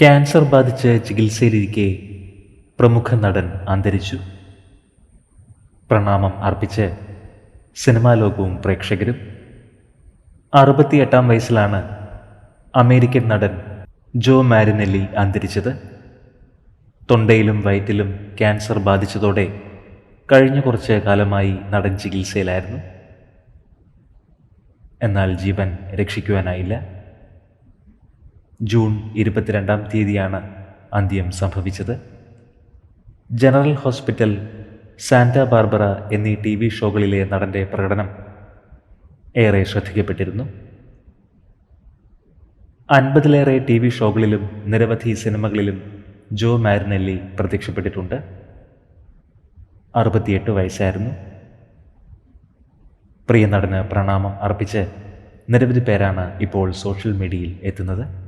Cancer ബാധിച്ച് ചികിത്സയിലിരിക്കെ പ്രമുഖ നടൻ അന്തരിച്ചു. പ്രണാമം അർപ്പിച്ച് സിനിമാ ലോകവും പ്രേക്ഷകരും. അറുപത്തിയെട്ടാം വയസ്സിലാണ് അമേരിക്കൻ നടൻ ജോ മാരിനെല്ലി അന്തരിച്ചത്. തൊണ്ടയിലും വയറ്റിലും ക്യാൻസർ ബാധിച്ചതോടെ കഴിഞ്ഞ കുറച്ച് കാലമായി നടൻ ചികിത്സയിലായിരുന്നു. എന്നാൽ ജീവൻ രക്ഷിക്കുവാനായില്ല. ജൂൺ ഇരുപത്തിരണ്ടാം തീയതിയാണ് അന്ത്യം സംഭവിച്ചത്. ജനറൽ ഹോസ്പിറ്റൽ സാന്റ ബാർബറ എന്നീ ടി വി ഷോകളിലെ നടന്റെ പ്രകടനം ഏറെ ശ്രദ്ധിക്കപ്പെട്ടിരുന്നു. അൻപതിലേറെ ടി വി ഷോകളിലും നിരവധി സിനിമകളിലും ജോ മാരിനെല്ലി പ്രത്യക്ഷപ്പെട്ടിട്ടുണ്ട്. അറുപത്തിയെട്ട് വയസ്സായിരുന്നു. പ്രിയ നടന് പ്രണാമം അർപ്പിച്ച് നിരവധി പേരാണ് ഇപ്പോൾ സോഷ്യൽ മീഡിയയിൽ എത്തുന്നത്.